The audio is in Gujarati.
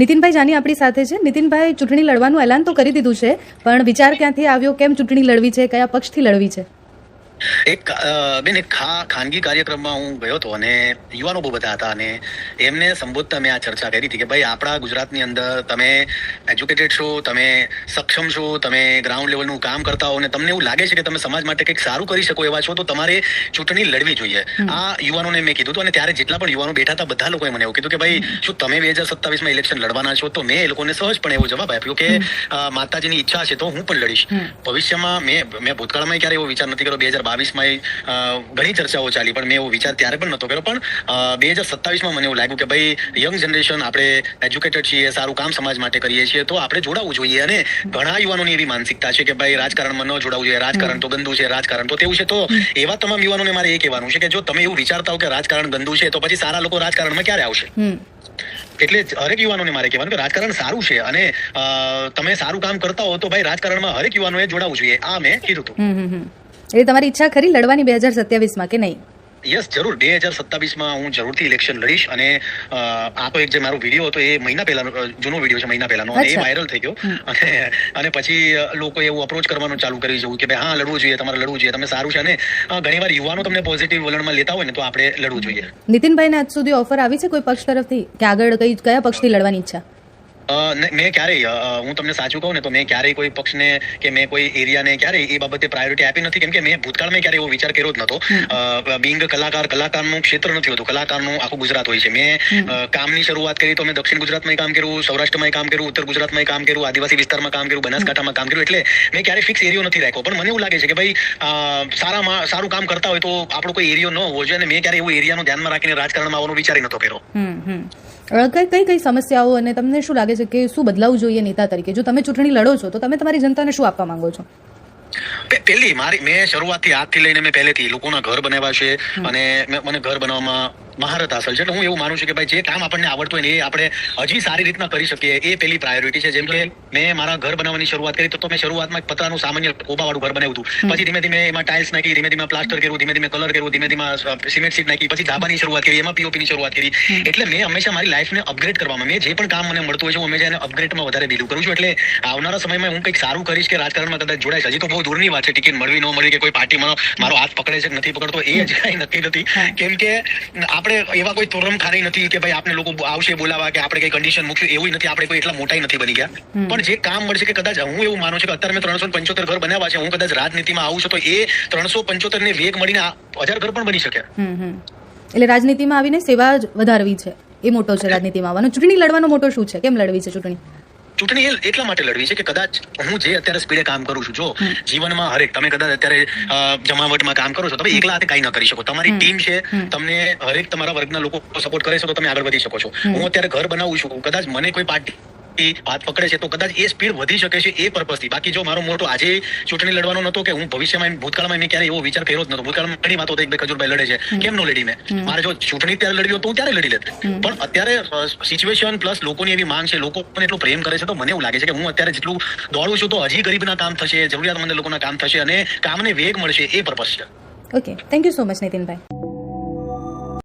નીતિનભાઈ જાની આપણી સાથે છે. નીતિનભાઈ, ચૂંટણી લડવાનું એલાન તો કરી દીધું છે, પણ વિચાર ક્યાંથી આવ્યો? કેમ ચૂંટણી લડવી છે? કયા પક્ષથી લડવી છે? એક બેન એક ખા ખાનગી કાર્યક્રમમાં હું ગયો હતો અને યુવાનો બહુ બધા હતા અને એમને સંબોધતા મેં આ ચર્ચા કરી હતી કે ભાઈ આપણા ગુજરાતની અંદર તમે એજ્યુકેટેડ છો તમે સક્ષમ છો તમે ગ્રાઉન્ડ લેવલનું કામ કરતા હો અને તમને એવું લાગે છે કે તમે સમાજ માટે કંઈક સારું કરી શકો એવા છો તો તમારે ચૂંટણી લડવી જોઈએ. આ યુવાનોને મેં કીધું હતું અને ત્યારે જેટલા પણ યુવાનો બેઠા હતા બધા લોકોએ મને એવું કીધું કે ભાઈ શું તમે બે હજાર સત્તાવીસમાં ઇલેક્શન લડવાના છો? તો મેં એ લોકોને સહજપણે એવો જવાબ આપ્યો કે માતાજીની ઈચ્છા છે તો હું પણ લડીશ. ભવિષ્યમાં મેં મેં ભૂતકાળમાં ક્યારે એવો વિચાર નથી કર્યો બે હજાર બાવીસમાં ઘણી ચર્ચાઓ ચાલી પણ મેં એવો વિચાર ત્યારે પણ નહોતો કર્યો. પણ બે હજાર સત્તાવીસમાં મને એવું લાગ્યું કે ભાઈ યંગ જનરેશન આપણે એજ્યુકેટેડ છીએ સારું કામ સમાજ માટે કરીએ છીએ તો આપણે જોડાવવું જોઈએ. અને ઘણા યુવાનોની એવી માનસિકતા છે કે ભાઈ રાજકારણમાં ન જોડાવું જોઈએ રાજકારણ તો ગંદુ છે રાજકારણ તો તેવું છે. તો એવા તમામ યુવાનોને મારે એ કહેવાનું છે કે જો તમે એવું વિચારતા હો કે રાજકારણ ગંદુ છે તો પછી સારા લોકો રાજકારણમાં ક્યારે આવશે? એટલે હરેક યુવાનોને મારે કહેવાનું કે રાજકારણ સારું છે અને તમે સારું કામ કરતા હો તો ભાઈ રાજકારણમાં હરેક યુવાનોએ જોડાવવું જોઈએ. આ મેં કીધું હતું એટલે તમારી ઈચ્છા ખરી લડવાની બે હજાર સત્યાવીસમાં કે નહીં? યસ જરૂર. બે હજાર સત્તાવીસમાં હું જરૂરથી ઇલેક્શન લડીશ અને આ તો એક જે મારો વીડિયો હતો એ મહિના પહેલાનો જૂનો વીડિયો છે મહિના પહેલાનો એ વાયરલ થઈ ગયો. અને અને પછી લોકો એવું અપ્રોચ કરવાનું ચાલુ કરી જવું કે ભાઈ હા લડવું જોઈએ તમારે લડવું જોઈએ તમે સારું છે. અને ઘણી ઘણીવાર યુવાનો તમને પોઝિટિવ વલણમાં લેતા હોય ને તો આપણે લડવું જોઈએ. નીતિનભાઈને આજ સુધી ઓફર આવી છે કોઈ પક્ષ તરફથી? કે આગળ કઈ કયા પક્ષથી લડવાની ઈચ્છા? મેં ક્યારેય હું તમને સાચું કહું ને તો મેં ક્યારેય કોઈ પક્ષને કે મેં કોઈ એરિયાને ક્યારેય એ બાબતે પ્રાયોરિટી આપી નથી. કેમ કે મેં ભૂતકાળમાં ક્યારેય એવો વિચાર કર્યો જ નતો બિંગ કલાકાર કલાકારનું ક્ષેત્ર નથી હોતું. કલાકારનું આખું ગુજરાત હોય છે. મેં કામની શરૂઆત કરી તો મેં દક્ષિણ ગુજરાતમાં કામ કર્યું સૌરાષ્ટ્રમાં કામ કર્યું ઉત્તર ગુજરાતમાં કામ કર્યું આદિવાસી વિસ્તારમાં કામ કર્યું બનાસકાંઠામાં કામ કર્યું. એટલે મેં ક્યારેય ફિક્સ એરિયો નથી રાખ્યો. પણ મને એવું લાગે છે કે ભાઈ સારા સારું કામ કરતા હોય તો આપણો કોઈ એરિયો ન હોવો જોઈએ અને મેં ક્યારેય એવું એરિયાનું ધ્યાનમાં રાખીને રાજકારણમાં આવવાનો વિચારી નહોતો કર્યો. કઈ કઈ સમસ્યાઓ અને તમને શું લાગે છે કે શું બદલાવું જોઈએ નેતા તરીકે? જો તમે ચૂંટણી લડો છો તો તમે તમારી જનતાને શું આપવા માંગો છો? પેલી મારી મેં શરૂઆતથી આજથી લઈને મેં પહેલેથી લોકોના ઘર બનાવ્યા છે અને મને ઘર બનાવવામાં મહારત હાંસલ છે. એટલે હું એવું માનું છું કે ભાઈ જે કામ આપણને આવડતું હોય ને એ આપણે હજી સારી રીતના કરી શકીએ. એ પેલી પ્રાયોરિટી છે. જેમ કે મેં મારા ઘર બનાવવાની શરૂઆત કરી તો મેં શરૂઆતમાં પતરાનું સામાન્ય કોબાવાળું ઘર બનાવ્યું હતું. પછી ધીમે ધીમે એમાં ટાઇલ્સ નાખી ધીમે ધીમે પ્લાસ્ટર કર્યું ધીમે ધીમે કલર કર્યું ધીમે ધીમે સિમેન્ટ સીટ નાખી પછી ધાબાની શરૂઆત કરી એમાં પીઓપી ની શરૂઆત કરી. એટલે મેં હંમેશા મારી લાઈફને અપગ્રેડ કરવામાં મેં જે પણ કામ મને મળતું હોય છે હું હંમેશા એને અપગ્રેડમાં વધારે બિલીવ કરું છું. એટલે આવનારા સમયમાં હું કંઈક સારું કરીશ કે રાજકારણમાં કદાચ જોડાઈશ. હજી તો બહુ દૂરની વાત છે. ટિકિટ મળવી ન મળી કે કોઈ પાર્ટીમાં મારો હાથ પકડે છે નથી પકડતો એ જ કઈ નક્કી નથી. કેમ કે આપણે એવા કોઈ તોરમ ખાની નથી કે ભાઈ આપણે લોકો આવશે બોલાવા કે આપણે કઈ કન્ડિશન મૂક્યું એવું નથી. આપણે કોઈ એટલા મોટાઈ નથી બની ગયા. પણ જે કામ મળશે કે કદાચ હું એવું માનું છું કે અત્યારે મેં ત્રણસો પંચોતેર ઘર બનાવ્યા છે હું કદાચ રાજનીતિમાં આવું છું તો એ ત્રણસો પંચોતેર ને વેગ મળીને હજાર ઘર પણ બની શકે. એટલે રાજનીતિમાં આવીને સેવા જ વધારવી છે. એ મોટો છે રાજનીતિમાં આવવાનો. ચૂંટણી લડવાનો મોટો શું છે? કેમ લડવી છે ચૂંટણી? ચૂંટણી એટલા માટે લડવી છે કે કદાચ હું જે અત્યારે સ્પીડે કામ કરું છું જો જીવનમાં હરેક તમે કદાચ અત્યારે જમાવટમાં કામ કરો છો તમે એકલા હાથે કાંઈ ન કરી શકો. તમારી ટીમ છે તમને હરેક તમારા વર્ગના લોકો સપોર્ટ કરે છે તો તમે આગળ વધી શકો છો. હું અત્યારે ઘર બનાવું છું કદાચ મને કોઈ પાર્ટી હાથ પકડે છે તો કદાચ એ સ્પીડ વધી શકે છે એ પર્પઝથી બાકી જો મારો મોટો આજે ચૂંટણી લડવાનો નતો કે હું ભવિષ્યમાં ભૂતકાળમાં મેં ક્યારે એવો વિચાર કર્યો જ નતો. ભૂતકાળમાં ઘણી વાતો એક બે ખજૂરભાઈ લડે છે. કેમ નો લડી મેં? મારે જો ચૂંટણી ત્યારે લડ્યો હોત તો હું ત્યારે લડી લેત. પણ અત્યારે સિચ્યુએશન પ્લસ લોકોની એવી માંગ છે લોકો મને એટલું પ્રેમ કરે છે તો મને એવું લાગે છે કે હું અત્યારે જેટલું દોડું છું તો હજી ગરીબના કામ થશે જરૂરિયાતમંદ લોકોના કામ થશે અને કામને વેગ મળશે એ પર્પઝ છે. Okay thank you so much Nitinbhai